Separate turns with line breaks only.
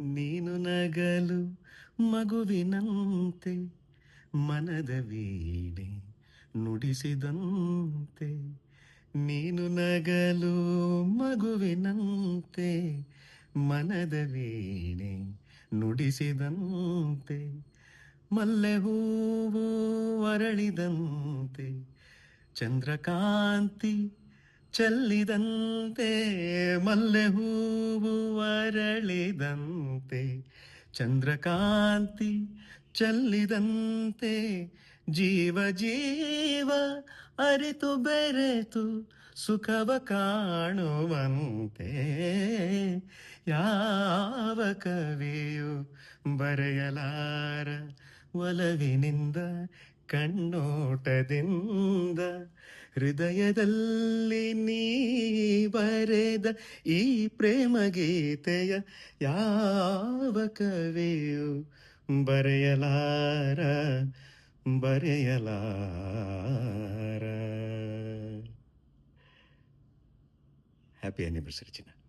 ನೀನು ನಗಲು ಮಗುವಿನಂತೆ, ಮನದ ವೀಣೆ ನುಡಿಸಿದಂತೆ. ನೀನು ನಗಲು ಮಗುವಿನಂತೆ, ಮನದ ವೀಣೆ ನುಡಿಸಿದಂತೆ. ಮಲ್ಲೆ ಹೂವು ಅರಳಿದಂತೆ, ಚಂದ್ರಕಾಂತಿ ಚೆಲ್ಲಿದಂತೆ. ಮಲ್ಲೆ ಹೂವು ಅರಳಿದಂತೆ ಚಂದ್ರಕಾಂತಿ ಚಲ್ಲಿದಂತೆ ಜೀವ ಜೀವ ಅರಿತು ಬೆರೆತು ಸುಖವ ಕಾಣುವಂತೆ. ಯಾವ ಕವಿಯು ಬರೆಯಲಾರ ಒಲವಿನಿಂದ ಕಣ್ಣೋಟದಿಂದ ಹೃದಯದಲ್ಲಿ ನೀ ಬರೆದ ಈ ಪ್ರೇಮ ಗೀತೆಯ ಯಾವ ಕವಿಯು ಬರೆಯಲಾರ? ಬರೆಯಲಾರ. ಹ್ಯಾಪಿ ಆನಿವರ್ಸರಿ ಚಿನ್ನ.